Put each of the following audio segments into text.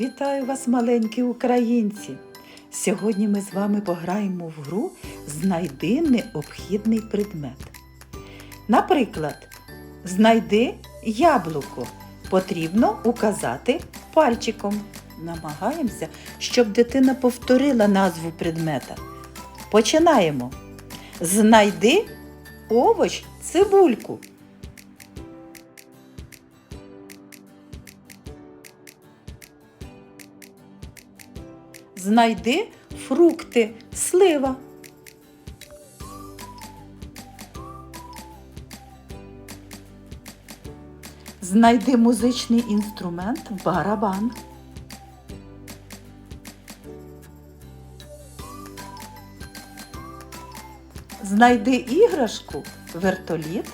Вітаю вас, маленькі українці! Сьогодні ми з вами пограємо в гру Знайди необхідний предмет. Наприклад, знайди яблуко. Потрібно указати пальчиком. Намагаємося, щоб дитина повторила назву предмета. Починаємо. Знайди овоч цибульку. Знайди фрукти, слива. Знайди музичний інструмент барабан. Знайди іграшку вертоліт.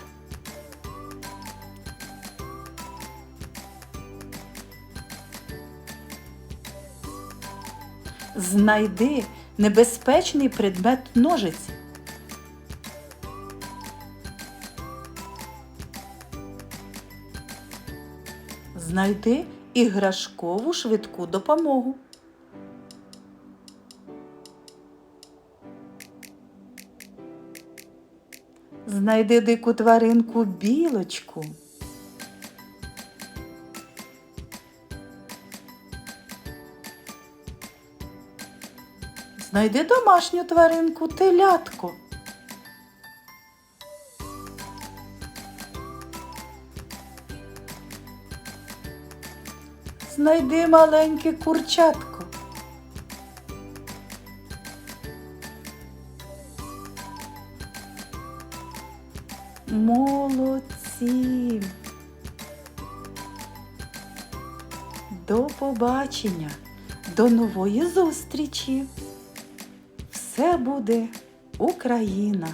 Знайди небезпечний предмет ножиць. Знайди іграшкову швидку допомогу. Знайди дику тваринку білочку. Знайди домашню тваринку телятко. Знайди маленьке курчатко. Молодці. До побачення, до нової зустрічі. Все буде Україна!